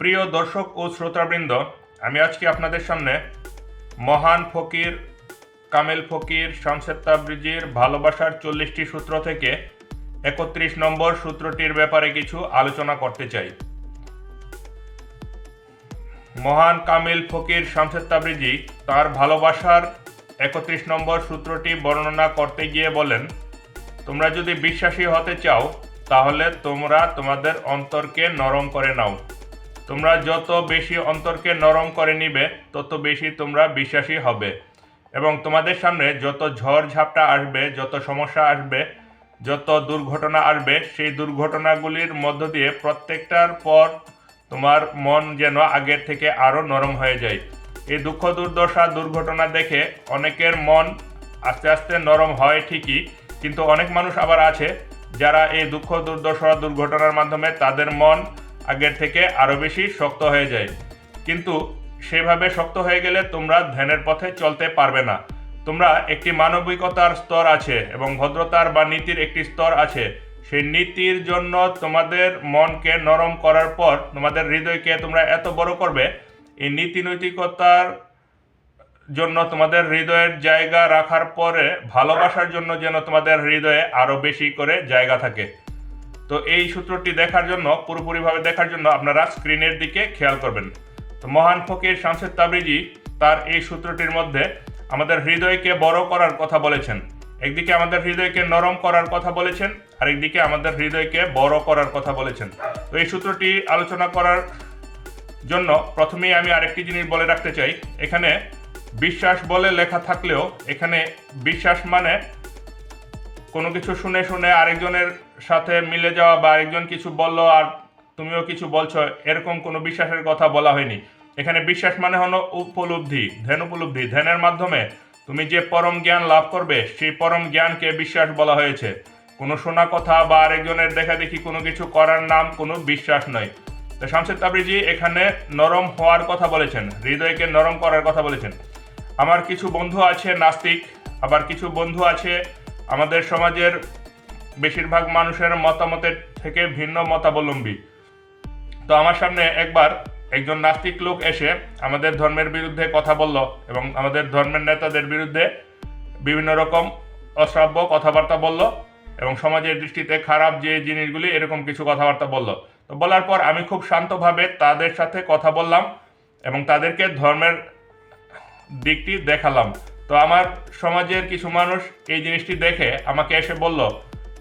প্রিয় দর্শক ও শ্রোতাবৃন্দ, আমি আজকে আপনাদের সামনে মহান ফকির, কামেল ফকির, শামসেদ তাবরিজির ভালোবাসার চল্লিশটি সূত্র থেকে একত্রিশ নম্বর সূত্রটির ব্যাপারে কিছু আলোচনা করতে চাই। মহান কামিল ফকির শামসেদ তাবরিজি তার ভালোবাসার একত্রিশ নম্বর সূত্রটি বর্ণনা করতে গিয়ে বলেন, তোমরা যদি বিশ্বাসী হতে চাও, তাহলে তোমরা তোমাদের অন্তরকে নরম করে নাও। তোমরা যত বেশি অন্তরকে নরম করে নিবে, তত বেশি তোমরা বিশ্বাসী হবে। এবং তোমাদের সামনে যত ঝড় ঝাপটা আসবে, যত সমস্যা আসবে, যত দুর্ঘটনা আসবে, সেই দুর্ঘটনাগুলির মধ্য দিয়ে প্রত্যেকটার পর তোমার মন যেন আগের থেকে আরও নরম হয়ে যায়। এই দুঃখ দুর্দশা দুর্ঘটনা দেখে অনেকের মন আস্তে আস্তে নরম হয় ঠিকই, কিন্তু অনেক মানুষ আবার আছে যারা এই দুঃখ দুর্দশা দুর্ঘটনার মাধ্যমে তাদের মন আগের থেকে আরও বেশি শক্ত হয়ে যায়। কিন্তু সেভাবে শক্ত হয়ে গেলে তোমরা ধ্যানের পথে চলতে পারবে না। তোমরা একটি মানবিকতার স্তর আছে এবং ভদ্রতার বা নীতির একটি স্তর আছে। সেই নীতির জন্য তোমাদের মনকে নরম করার পর, তোমাদের হৃদয়কে তোমরা এত বড় করবে, এই নীতি নৈতিকতার জন্য তোমাদের হৃদয়ের জায়গা রাখার পরে ভালোবাসার জন্য যেন তোমাদের হৃদয়ে আরও বেশি করে জায়গা থাকে। তো এই সূত্রটি দেখার জন্য, পুরোপুরিভাবে দেখার জন্য আপনারা স্ক্রিনের দিকে খেয়াল করবেন। তো মহান ফকির শামসেদ তাবরিজি তার এই সূত্রটির মধ্যে আমাদের হৃদয়কে বড় করার কথা বলেছেন। একদিকে আমাদের হৃদয়কে নরম করার কথা বলেছেন, আরেকদিকে আমাদের হৃদয়কে বড় করার কথা বলেছেন। তো এই সূত্রটি আলোচনা করার জন্য প্রথমেই আমি আরেকটি জিনিস বলে রাখতে চাই। এখানে বিশ্বাস বলে লেখা থাকলেও, এখানে বিশ্বাস মানে কোনো কিছু শুনে শুনে আরেকজনের সাথে মিলে যাওয়া বা একজন কিছু বলল আর তুমিও কিছু বলছো, এরকম কোনো বিশ্বাসের কথা বলা হয়নি। এখানে বিশ্বাস মানে হলো উপলব্ধি, ধ্যান উপলব্ধি। ধ্যানের মাধ্যমে তুমি যে পরম জ্ঞান লাভ করবে, সেই পরম জ্ঞানকে বিশ্বাস বলা হয়েছে। কোনো শোনা কথা বা আরেকজনের দেখা দেখি কোনো কিছু করার নাম কোনো বিশ্বাস নয়। তো শামসেদ তাবরিজি এখানে নরম হওয়ার কথা বলেছেন, হৃদয়কে নরম করার কথা বলেছেন। আমার কিছু বন্ধু আছে নাস্তিক, আবার কিছু বন্ধু আছে আমাদের সমাজের বেশিরভাগ মানুষের মতামতের থেকে ভিন্ন মতাবলম্বী। তো আমার সামনে একবার একজন নাস্তিক লোক এসে আমাদের ধর্মের বিরুদ্ধে কথা বলল এবং আমাদের ধর্মের নেতাদের বিরুদ্ধে বিভিন্ন রকম অশ্রাব্য কথাবার্তা বলল এবং সমাজের দৃষ্টিতে খারাপ যে জিনিসগুলি, এরকম কিছু কথাবার্তা বলল। তো বলার পর আমি খুব শান্তভাবে তাদের সাথে কথা বললাম এবং তাদেরকে ধর্মের দিকটি দেখালাম। তো আমার সমাজের কিছু মানুষ এই জিনিসটি দেখে আমাকে এসে বলল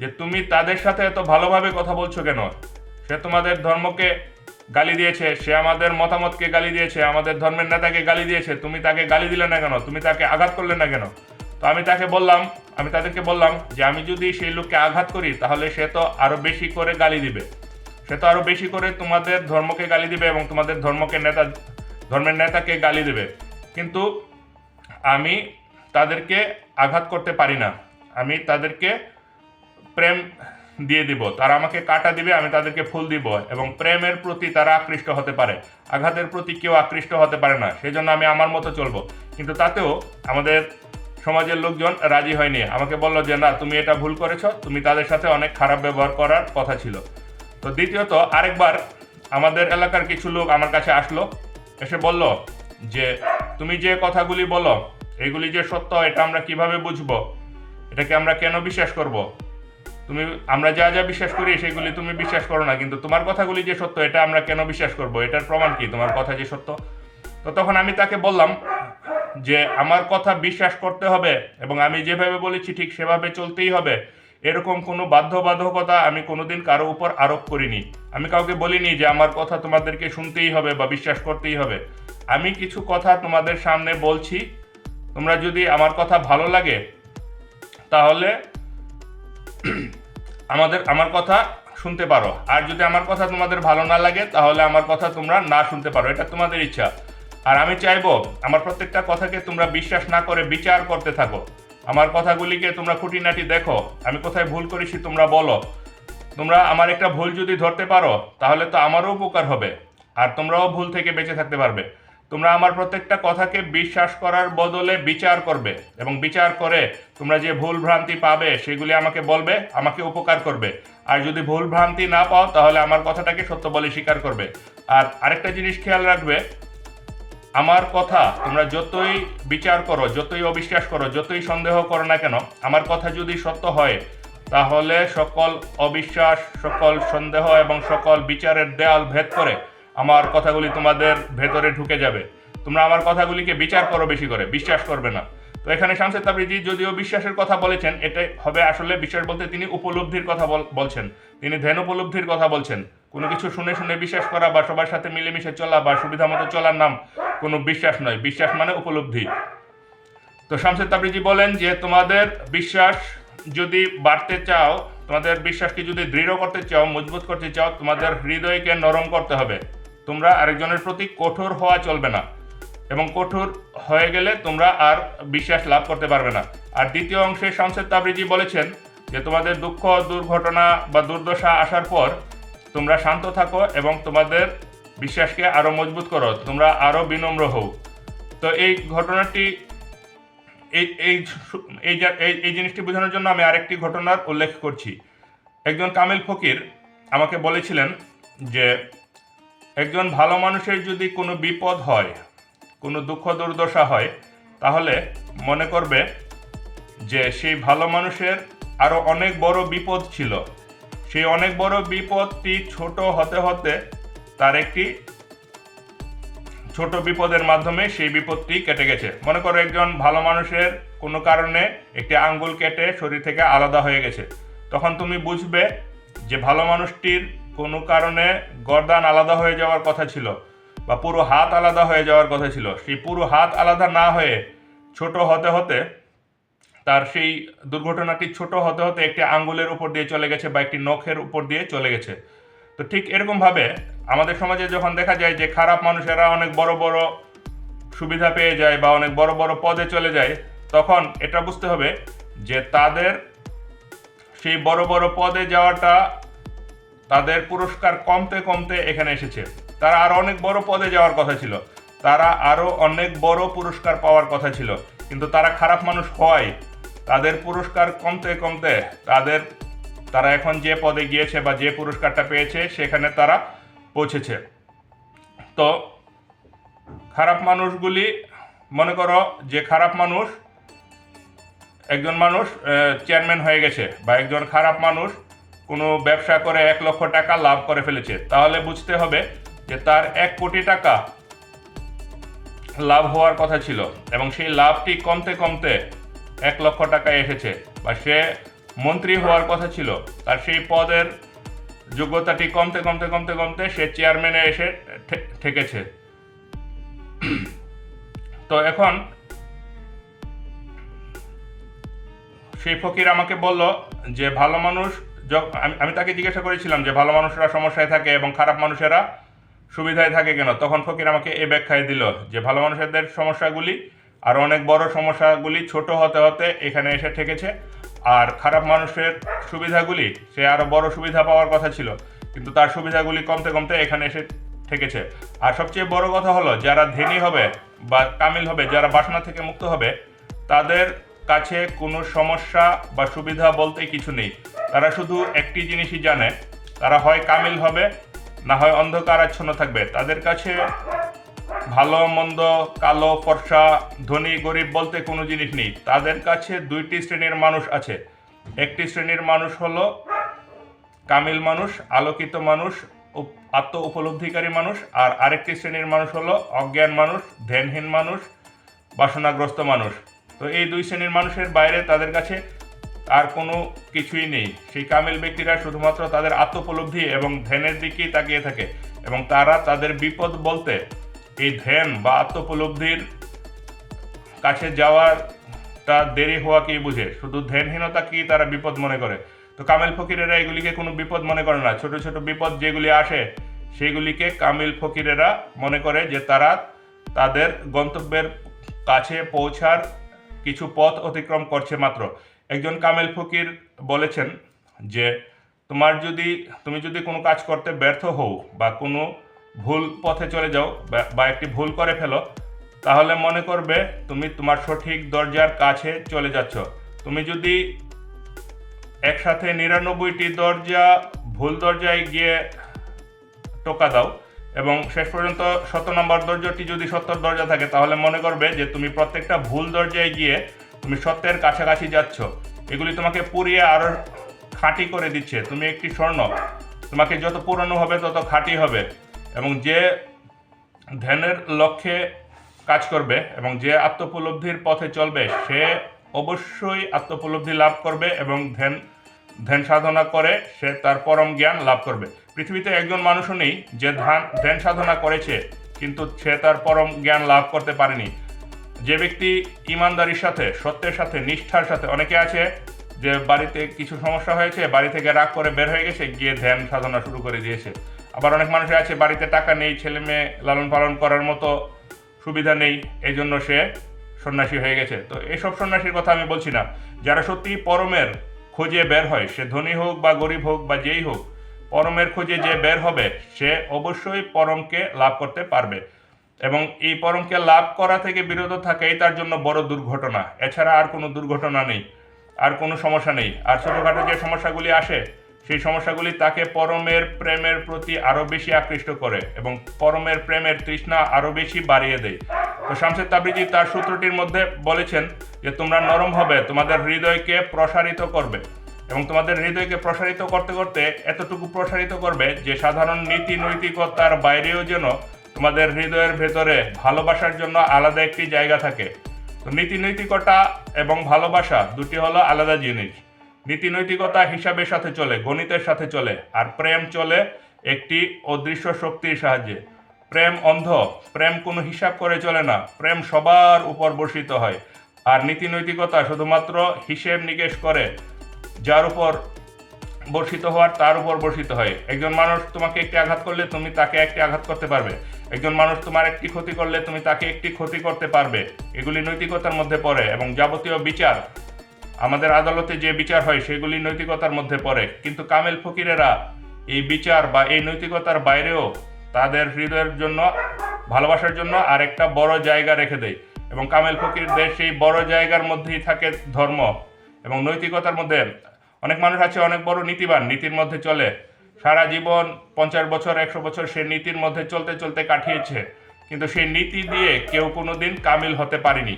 যে তুমি তাদের সাথে এত ভালোভাবে কথা বলছো কেন? সে তোমাদের ধর্মকে গালি দিয়েছে, সে আমাদের মতামতকে গালি দিয়েছে, আমাদের ধর্মের নেতাকে গালি দিয়েছে, তুমি তাকে গালি দিলে না কেন? তুমি তাকে আঘাত করলে না কেন? তো আমি তাকে বললাম, আমি তাদেরকে বললাম যে আমি যদি সেই লোককে আঘাত করি, তাহলে সে তো আরও বেশি করে গালি দিবে। সে তো আরও বেশি করে তোমাদের ধর্মকে গালি দিবে এবং তোমাদের ধর্মকে নেতা, ধর্মের নেতাকে গালি দেবে। কিন্তু আমি তাদেরকে আঘাত করতে পারি না। আমি তাদেরকে প্রেম দিয়ে দিব। তারা আমাকে কাটা দিবে, আমি তাদেরকে ফুল দিব। এবং প্রেমের প্রতি তারা আকৃষ্ট হতে পারে। আঘাতের প্রতি কেউ আকৃষ্ট হতে পারে না। সেজন্য আমি আমার মতো চলবো। কিন্তু তাতেও আমাদের সমাজের লোকজন রাজি হয়নি। আমাকে বলল যে, না, তুমি এটা ভুল করেছ। তুমি তাদের সাথে অনেক খারাপ ব্যবহার করার কথা ছিল। তো দ্বিতীয়ত, আরেকবার আমাদের এলাকার কিছু লোক আমার কাছে আসলো। এসে বলল যে, তুমি যে কথাগুলি বলো, এগুলি যে সত্য, এটা আমরা কীভাবে বুঝব? এটাকে আমরা কেন বিশ্বাস করব? তুমি, আমরা যা যা বিশ্বাস করি, সেগুলি তুমি বিশ্বাস করো না। কিন্তু তোমার কথাগুলি যে সত্য, এটা আমরা কেন বিশ্বাস করব? এটার প্রমাণ কি? তোমার কথা যে সত্য? তো তখন আমি তাকে বললাম যে, আমার কথা বিশ্বাস করতে হবে এবং আমি যেভাবে বলেছি, ঠিক সেভাবে চলতেই হবে। এরকম কোনো বাধ্যবাধকতা আমি কোনোদিন কারও উপর আরোপ করিনি। আমি কাউকে বলিনি যে, আমার কথা তোমাদেরকে শুনতেই হবে বা বিশ্বাস করতেই হবে। আমি কিছু কথা তোমাদের সামনে বলছি। তোমরা যদি আমার কথা ভালো লাগে, তাহলে আমাদের, আমার কথা শুনতে পারো। আর যদি আমার কথা তোমাদের ভালো না লাগে, তাহলে আমার কথা তোমরা না শুনতে পারো। এটা তোমাদের ইচ্ছা। আর আমি চাইব, আমার প্রত্যেকটা কথাকে তোমরা বিশ্বাস না করে বিচার করতে থাকো। আমার কথাগুলিকে তোমরা খুঁটিনাটি দেখো। আমি কোথায় ভুল করেছি তোমরা বলো। তোমরা আমার একটা ভুল যদি ধরতে পারো, তাহলে তো আমারও উপকার হবে। আর তোমরাও ভুল থেকে বেঁচে থাকতে পারবে। তোমরা আমার প্রত্যেকটা কথাকে বিশ্বাস করার বদলে বিচার করবে এবং বিচার করে তোমরা যে ভুল ভ্রান্তি পাবে সেগুলি আমাকে বলবে, আমাকে উপকার করবে। আর যদি ভুল ভ্রান্তি না পাও, তাহলে আমার কথাটাকে সত্য বলে স্বীকার করবে। আর আরেকটা জিনিস খেয়াল রাখবে, আমার কথা তোমরা যতই বিচার করো, যতই অবিশ্বাস করো, যতই সন্দেহ করো না কেন, আমার কথা যদি সত্য হয়, তাহলে সকল অবিশ্বাস, সকল সন্দেহ এবং সকল বিচারের দেয়াল ভেদ করে আমার কথাগুলি তোমাদের ভেতরে ঢুকে যাবে। তোমরা আমার কথাগুলিকে বিচার করো বেশি করে, বিশ্বাস করবে না। তো এখানে শামসেদ তাবরিজি যদিও বিশ্বাসের কথা বলেছেন এটা হবে আসলে বিশ্বাস বলতে তিনি উপলব্ধির কথা বলছেন। তিনি ধ্যান উপলব্ধির কথা বলছেন। কোনো কিছু শুনে শুনে বিশ্বাস করা বা সবার সাথে মিলেমিশে চলা বা সুবিধা মতো চলার নাম কোনো বিশ্বাস নয়। বিশ্বাস মানে উপলব্ধি। তো শামসেদ তাবরিজি বলেন যে, তোমাদের বিশ্বাস যদি বাড়তে চাও, তোমাদের বিশ্বাসকে যদি দৃঢ় করতে চাও, মজবুত করতে চাও, তোমাদের হৃদয়কে নরম করতে হবে। তোমরা আরেকজনের প্রতি কঠোর হওয়া চলবে না। এবং কঠোর হয়ে গেলে তোমরা আর বিশ্বাস লাভ করতে পারবে না। আর দ্বিতীয় অংশে শামসেদ তাবরিজি বলেছেন যে, তোমাদের দুঃখ, দুর্ঘটনা বা দুর্দশা আসার পর তোমরা শান্ত থাকো এবং তোমাদের বিশ্বাসকে আরও মজবুত করো। তোমরা আরও বিনম্র হও। তো এই ঘটনাটি, এই এই এই জিনিসটি বোঝানোর জন্য আমি আরেকটি ঘটনার উল্লেখ করছি। একজন কামিল ফকির আমাকে বলেছিলেন যে একজন ভালো মানুষের যদি কোনো বিপদ হয়, কোনো দুঃখ দুর্দশা হয়, তাহলে মনে করবে যে সেই ভালো মানুষের আরও অনেক বড় বিপদ ছিল। সেই অনেক বড় বিপদটি ছোট হতে হতে তার একটি ছোট বিপদের মাধ্যমে সেই বিপদটি কেটে গেছে। মনে করো একজন ভালো মানুষের কোনো কারণে একটি আঙ্গুল কেটে শরীর থেকে আলাদা হয়ে গেছে। তখন তুমি বুঝবে যে ভালো মানুষটির কোনো কারণে গর্দান আলাদা হয়ে যাওয়ার কথা ছিল বা পুরো হাত আলাদা হয়ে যাওয়ার কথা ছিল, সেই পুরো হাত আলাদা না হয়ে ছোট হতে হতে তার সেই দুর্ঘটনাটি ছোট হতে হতে একটি আঙ্গুলের উপর দিয়ে চলে গেছে বা একটি নখের উপর দিয়ে চলে গেছে। তো ঠিক এরকমভাবে আমাদের সমাজে যখন দেখা যায় যে খারাপ মানুষেরা অনেক বড় বড় সুবিধা পেয়ে যায় বা অনেক বড় বড় পদে চলে যায়, তখন এটা বুঝতে হবে যে তাদের সেই বড় বড় পদে যাওয়াটা তাদের পুরস্কার কমতে কমতে এখানে এসেছে। তারা আরও অনেক বড় পদে যাওয়ার কথা ছিল। তারা আরও অনেক বড় পুরস্কার পাওয়ার কথা ছিল। কিন্তু তারা খারাপ মানুষ হয়। তাদের পুরস্কার কমতে কমতে তাদের, তারা এখন যে পদে গিয়েছে বা যে পুরস্কারটা পেয়েছে, সেখানে তারা পৌঁছেছে। তো খারাপ মানুষগুলি, মনে করো যে খারাপ মানুষ, একজন মানুষ চেয়ারম্যান হয়ে গেছে বা একজন খারাপ মানুষ কোনো ব্যবসা করে এক লক্ষ টাকা লাভ করে ফেলেছে। তাহলে বুঝতে হবে যে তার এক কোটি টাকা লাভ হওয়ার কথা ছিল এবং সেই লাভটি কমতে কমতে এক লক্ষ টাকায় এসেছে বা সে মন্ত্রী হওয়ার কথা ছিল, তার সেই পদের যোগ্যতাটি কমতে কমতে কমতে কমতে সে চেয়ারম্যানে এসে ঠেকেছে। তো এখন সেই ফকির আমাকে বলল যে ভালো মানুষ আমি- আমি তাকে জিজ্ঞাসা করেছিলাম যে ভালো মানুষেরা সমস্যায় থাকে এবং খারাপ মানুষেরা সুবিধায় থাকে কেন? তখন ফকির আমাকে এ ব্যাখ্যায় দিল যে ভালো মানুষদের সমস্যাগুলি আর অনেক বড় সমস্যাগুলি ছোট হতে হতে এখানে এসে ঠেকেছে। আর খারাপ মানুষের সুবিধাগুলি, সে আরও বড় সুবিধা পাওয়ার কথা ছিল, কিন্তু তার সুবিধাগুলি কমতে কমতে এখানে এসে ঠেকেছে। আর সবচেয়ে বড় কথা হলো, যারা ধনী হবে বা কামিল হবে, যারা বাসনা থেকে মুক্ত হবে, তাদের কাছে কোনো সমস্যা বা সুবিধা বলতে কিছু নেই। তারা শুধু একটি জিনিসই জানে, তারা হয় কামিল হবে, না হয় অন্ধকার আচ্ছন্ন থাকবে। তাদের কাছে ভালো, মন্দ, কালো, ফর্সা, ধনী, গরিব বলতে কোনো জিনিস নেই। তাদের কাছে দুইটি শ্রেণির মানুষ আছে। একটি শ্রেণির মানুষ হলো কামিল মানুষ, আলোকিত মানুষ আত্ম উপলব্ধিকারী মানুষ, আর আরেকটি শ্রেণির মানুষ হলো অজ্ঞান মানুষ, ধ্যানহীন মানুষ, বাসনাগ্রস্ত মানুষ। তো এই দুই শ্রেণির মানুষের বাইরে তাদের কাছে আর কোনো কিছুই নেই। সেই কামিল ব্যক্তিরা শুধুমাত্র তাদের আত্মোপলব্ধি এবং ধ্যানের দিকেই তাকিয়ে থাকে এবং তারা তাদের বিপদ বলতে এই ধ্যান বা আত্মোপলব্ধির কাছে যাওয়ারটা দেরি হওয়াকেই বুঝে। শুধু ধ্যানহীনতাকেই তারা বিপদ মনে করে? তো কামিল ফকিরেরা এগুলিকে কোনো বিপদ মনে করে না। ছোট ছোট বিপদ যেগুলি আসে সেগুলিকে কামিল ফকিরেরা মনে করে যে তারা তাদের গন্তব্যের কাছে পৌঁছার কিছু পথ অতিক্রম করছে মাত্র। একজন কামেল ফকির বলেছেন যে, তোমার যদি, তুমি যদি কোনো কাজ করতে ব্যর্থ হও বা কোনো ভুল পথে চলে যাও বা- একটি ভুল করে ফেলো, তাহলে মনে করবে তুমি তোমার সঠিক দরজার কাছে চলে যাচ্ছ। তুমি যদি একসাথে নিরানব্বইটি দরজা, ভুল দরজায় গিয়ে টোকা দাও এবং শেষ পর্যন্ত শত নম্বর দরজাটি যদি সত্তর দরজা থাকে, তাহলে মনে করবে যে তুমি প্রত্যেকটা ভুল দরজায় গিয়ে তুমি সত্যের কাছাকাছি যাচ্ছ। এগুলি তোমাকে পুড়িয়ে আরও খাঁটি করে দিচ্ছে। তুমি একটি স্বর্ণ। তোমাকে যত পুরানো হবে, তত খাঁটি হবে। এবং যে ধ্যানের লক্ষ্যে কাজ করবে এবং যে আত্মোপলব্ধির পথে চলবে, সে অবশ্যই আত্মোপলব্ধি লাভ করবে এবং ধ্যান ধ্যান সাধনা করে সে তার পরম জ্ঞান লাভ করবে। পৃথিবীতে একজন মানুষও নেই যে ধ্যান ধ্যান সাধনা করেছে, কিন্তু সে তার পরম জ্ঞান লাভ করতে পারেনি। যে ব্যক্তি ইমানদারির সাথে, সত্যের সাথে, নিষ্ঠার সাথে, অনেকে আছে যে বাড়িতে কিছু সমস্যা হয়েছে, বাড়ি থেকে রাগ করে বের হয়ে গেছে, গিয়ে ধ্যান সাধনা শুরু করে দিয়েছে। আবার অনেক মানুষ আছে, বাড়িতে টাকা নেই, ছেলে মেয়ে লালন পালন করার মতো সুবিধা নেই এই জন্য সে সন্ন্যাসী হয়ে গেছে। তো এইসব সন্ন্যাসীর কথা আমি বলছি না। যারা সত্যি পরমের খোঁজে বের হয়, সে ধনী হোক বা গরিব হোক বা যেই হোক পরমের খোঁজে যে বের হবে, সে অবশ্যই পরমকে লাভ করতে পারবে। এবং এই পরমকে লাভ করা থেকে বিরত থাকাই তার জন্য বড় দুর্ঘটনা। এছাড়া আর কোনো দুর্ঘটনা নেই, আর কোনো সমস্যা নেই। আর ছোটোখাটো যে সমস্যাগুলি আসে, সেই সমস্যাগুলি তাকে পরমের প্রেমের প্রতি আরও বেশি আকৃষ্ট করে এবং পরমের প্রেমের তৃষ্ণা আরও বেশি বাড়িয়ে দেয়। তো শামসেদ তাবরিজি তার সূত্রটির মধ্যে বলেছেন যে, তোমরা নরম হবে, তোমাদের হৃদয়কে প্রসারিত করবে। এবং তোমাদের হৃদয়কে প্রসারিত করতে করতে এতটুকু প্রসারিত করবে যে সাধারণ নীতি নৈতিকতার বাইরেও যেন তোমাদের হৃদয়ের ভেতরে ভালোবাসার জন্য আলাদা একটি জায়গা থাকে। তো নীতি নৈতিকতা এবং ভালোবাসা দুটি হলো আলাদা জিনিস। নীতি নৈতিকতা হিসাবের সাথে চলে, গণিতের সাথে চলে, আর প্রেম চলে একটি অদৃশ্য শক্তির সাহায্যে। প্রেম অন্ধ, প্রেম কোনো হিসাব করে চলে না, প্রেম সবার উপর বর্ষিত হয়। আর নীতি নৈতিকতা শুধুমাত্র হিসেব নিকেশ করে যার উপর বর্ষিত হওয়ার, তার উপর বর্ষিত হয়। একজন মানুষ তোমাকে একটি আঘাত করলে তুমি তাকে একটি আঘাত করতে পারবে। একজন মানুষ তোমার একটি ক্ষতি করলে তুমি তাকে একটি ক্ষতি করতে পারবে। এগুলি নৈতিকতার মধ্যে পড়ে এবং যাবতীয় বিচার, আমাদের আদালতে যে বিচার হয় সেগুলি নৈতিকতার মধ্যে পড়ে। কিন্তু কামেল ফকিরেরা এই বিচার বা এই নৈতিকতার বাইরেও তাদের হৃদয়ের জন্য, ভালোবাসার জন্য আর একটা বড় জায়গা রেখে দেয়। এবং কামেল ফকিরদের সেই বড় জায়গার মধ্যেই থাকে ধর্ম। এবং নৈতিকতার মধ্যে অনেক মানুষ আছে, অনেক বড় নীতিবান, নীতির মধ্যে চলে। সারা জীবন পঞ্চাশ বছর, একশো বছর সে নীতির মধ্যে চলতে চলতে কাটিয়েছে। কিন্তু সেই নীতি দিয়ে কেউ কোনোদিন কামিল হতে পারেনি।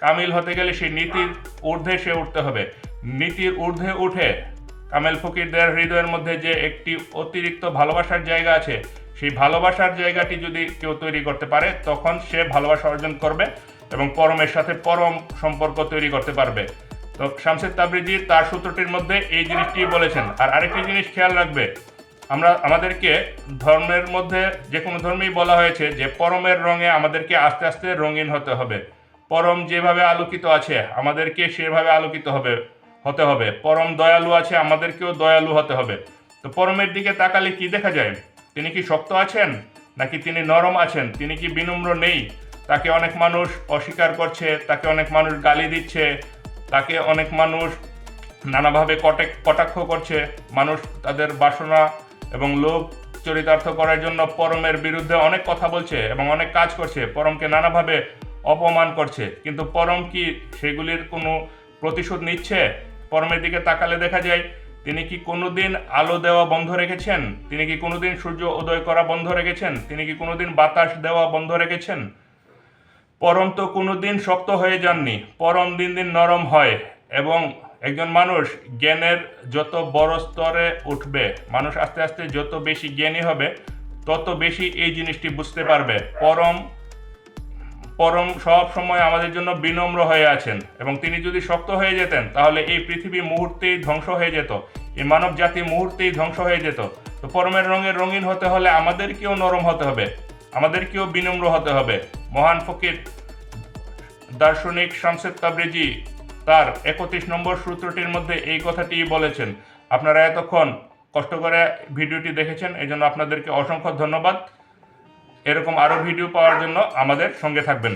কামিল হতে গেলে সেই নীতির ঊর্ধ্বে সে উঠতে হবে। নীতির ঊর্ধ্বে উঠে কামেল ফকিরদের হৃদয়ের মধ্যে যে একটি অতিরিক্ত ভালোবাসার জায়গা আছে, সেই ভালোবাসার জায়গাটি যদি কেউ তৈরি করতে পারে, তখন সে ভালোবাসা অর্জন করবে এবং পরমের সাথে পরম সম্পর্ক তৈরি করতে পারবে। তো শামসেদ তাবরিজি তার সূত্রটির মধ্যে এই জিনিসটি বলেছেন। আর আরেকটি জিনিস খেয়াল রাখবে, আমরা, আমাদেরকে ধর্মের মধ্যে যে কোনো ধর্মেই বলা হয়েছে যে পরমের রঙে আমাদেরকে আস্তে আস্তে রঙিন হতে হবে। পরম যেভাবে আলোকিত আছে, আমাদেরকে সেভাবে আলোকিত হবে, হতে হবে। পরম দয়ালু আছে, আমাদেরকেও দয়ালু হতে হবে। তো পরমের দিকে তাকালে কি দেখা যায়? তিনি কি শক্ত আছেন, নাকি তিনি নরম আছেন? তিনি কি বিনম্র নেই? তাকে অনেক মানুষ অস্বীকার করছে, তাকে অনেক মানুষ গালি দিচ্ছে তাকে অনেক মানুষ নানাভাবে কটে কটাক্ষ করছে। মানুষ তাদের বাসনা এবং লোভ চরিতার্থ করার জন্য পরমের বিরুদ্ধে অনেক কথা বলছে এবং অনেক কাজ করছে। পরমকে নানাভাবে অপমান করছে। কিন্তু পরম কি সেগুলির কোনো প্রতিশোধ নিচ্ছে? পরমের দিকে তাকালে দেখা যায়, তিনি কি কোনোদিন আলো দেওয়া বন্ধ রেখেছেন? তিনি কি কোনোদিন সূর্য উদয় করা বন্ধ রেখেছেন? তিনি কি কোনোদিন বাতাস দেওয়া বন্ধ রেখেছেন? পরম তো কোনো দিন শক্ত হয়ে যাননি, পরম দিন দিন নরম হয় এবং একজন মানুষ জ্ঞানের যত বড় স্তরে উঠবে, মানুষ আস্তে আস্তে যত বেশি জ্ঞানী হবে, তত বেশি এই জিনিসটি বুঝতে পারবে। পরম পরম সব সময় আমাদের জন্য বিনম্র হয়ে আছেন এবং তিনি যদি শক্ত হয়ে যেতেন, তাহলে এই পৃথিবী মুহূর্তেই ধ্বংস হয়ে যেত, এই মানব জাতি মুহূর্তেই ধ্বংস হয়ে যেত। তো পরমের রঙের রঙিন হতে হলে আমাদেরকেও নরম হতে হবে। আমাদেরকেও বিনম্র হতে হবে। মহান ফকির, দার্শনিক শামসেদ তাবরেজি তার একত্রিশ নম্বর সূত্রটির মধ্যে এই কথাটি বলেছেন। আপনারা এতক্ষণ কষ্ট করে ভিডিওটি দেখেছেন এই জন্য আপনাদেরকে অসংখ্য ধন্যবাদ। এরকম আরও ভিডিও পাওয়ার জন্য আমাদের সঙ্গে থাকবেন।